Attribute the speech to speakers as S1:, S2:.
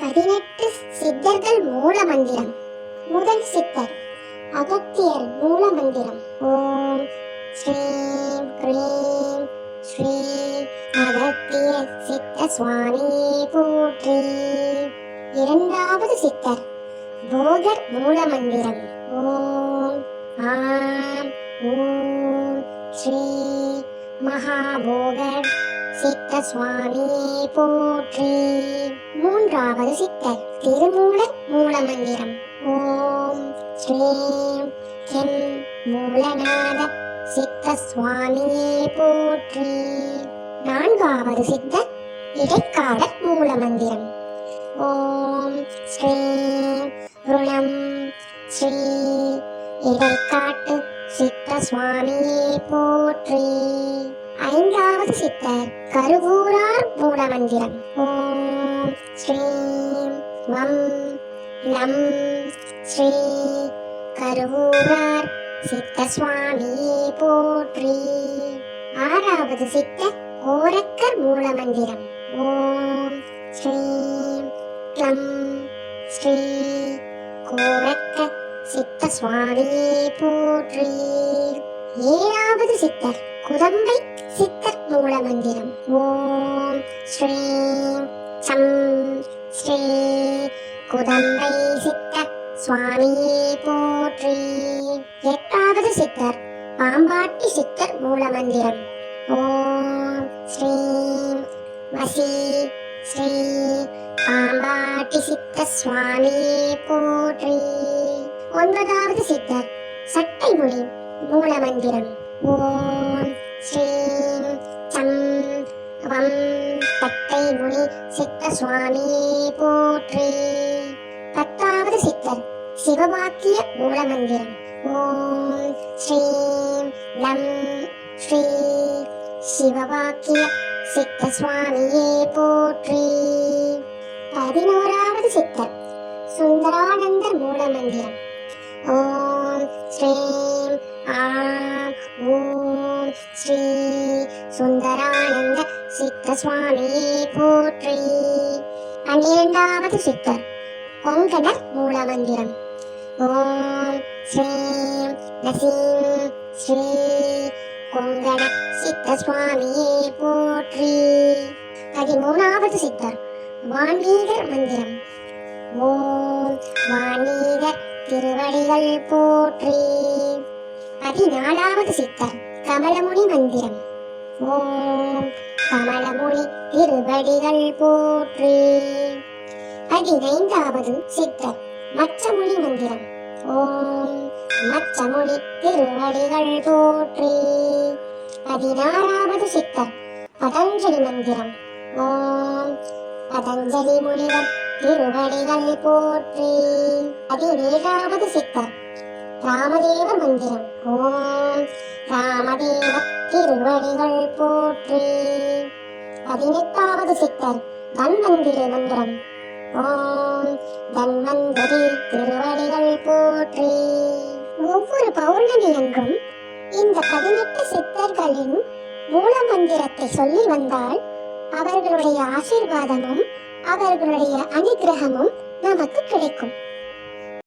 S1: பதினெட்டு சித்தர்கள் மூல மந்திரம் முதல் சித்தர் அகத்தியர் மூல மந்திரம் ஓம் ஸ்ரீம் க்ரீம் ஸ்ரீ. அகத்திய சித்த சுவாமி போற்றி. இரண்டாவது சித்தர் போகர் மூல மந்திரம் ஓம் ஆம் ஓம் ஸ்ரீ மகாபோகர் சித்த சுவாமி போற்றி. மூன்றாவது சித்தர் திருமூலர் மூலமந்திரம். ஓம் ஸ்ரீம் கிம் மூலநாத சித்த சுவாமியே போற்றி. நான்காவது சித்தர் இடைக்காடர் மூலமந்திரம். ஓம் ஸ்ரீம் ருணம் ஸ்ரீ இடைக்காட்டு சித்த சுவாமியே போற்றி. ஐந்தாவது சித்தர் கருவூரார் மூல மந்திரம் ஓம் ஸ்ரீம் வம் லம் ஸ்ரீ கருவூரார் சித்த சுவாமியே போற்றி. ஆறாவது சித்தர் ஓரக்கர் மூல மந்திரம் ஓம் ஸ்ரீம் க்ளம் ஸ்ரீ கோரக்க சித்த சுவாமியே போற்றி. ஏழாவது சித்தர் குதம்பை சித்தர் மூல மந்திரம் ஓம் ஸ்ரீம் சம் ஸ்ரீ குதம்பை சித்தர் சுவாமியே போற்றி. எட்டாவது சித்தர் பாம்பாட்டி சித்தர் மூல மந்திரம் ஓம் ஸ்ரீம் வசி ஸ்ரீ பாம்பாட்டி சித்த சுவாமியே போற்றி. ஒன்பதாவது சித்தர் சட்டை மொழி மூல மந்திரம் ஓம் ஸ்ரீம் சம் வம் தட்டை முனி சித்த சுவாமி போற்றி. பத்தாவது சித்தர் சிவவாக்கிய மூலமந்திரம். ஓம் ஸ்ரீம் லம் ஸ்ரீ சிவவாக்கிய சித்த சுவாமியே போற்றி. பதினோராவது சித்தர் சுந்தரானந்தர் மூலமந்திரம். ஓம் ஸ்ரீம் ஆம் ஓம் ஸ்ரீ சுந்தரானந்த சித்த சுவாமியே போற்றி. பன்னிரண்டாவது சித்தர் கொங்கணர் மூலமந்திரம். ஓம் ஸ்ரீம் நசீம் ஸ்ரீ கொங்கண சித்த சுவாமியே போற்றி. பதிமூணாவது சித்தர் வான்மீகர் மந்திரம். ஓம் வான்மீகர் திருவடிகள் போற்றி. பதினாலாவது சித்தர் கமலமுனி மந்திரம். ஓம் கமலமுனி திருவடிகள் போற்றி. பதினைந்தாவது சித்தர் மச்சமுனி மந்திரம். ஓம் மச்சமுனி திருவடிகள் போற்றி. பதினாறாவது சித்தர் பதஞ்சலி மந்திரம். ஓம் பதஞ்சலி முனிவர் திருவடிகள் போற்றி. பதினேழாவது சித்தர் ராமதேவ மந்திரம் ஓம் ராமதேவ திருவடிகள் போற்றி. பதினெட்டாவது சித்தர் தன்வந்திரி மந்திரம் ஓம் தன்வந்திரி திருவடிகள் போற்றி. ஒவ்வொரு பௌர்ணமி அன்றும் இந்த பதினெட்டு சித்தர்களின் மூல மந்திரத்தை சொல்லி வந்தால் அவர்களுடைய ஆசீர்வாதமும் அவர்களுடைய அனுகிரகமும் நமக்கு கிடைக்கும்.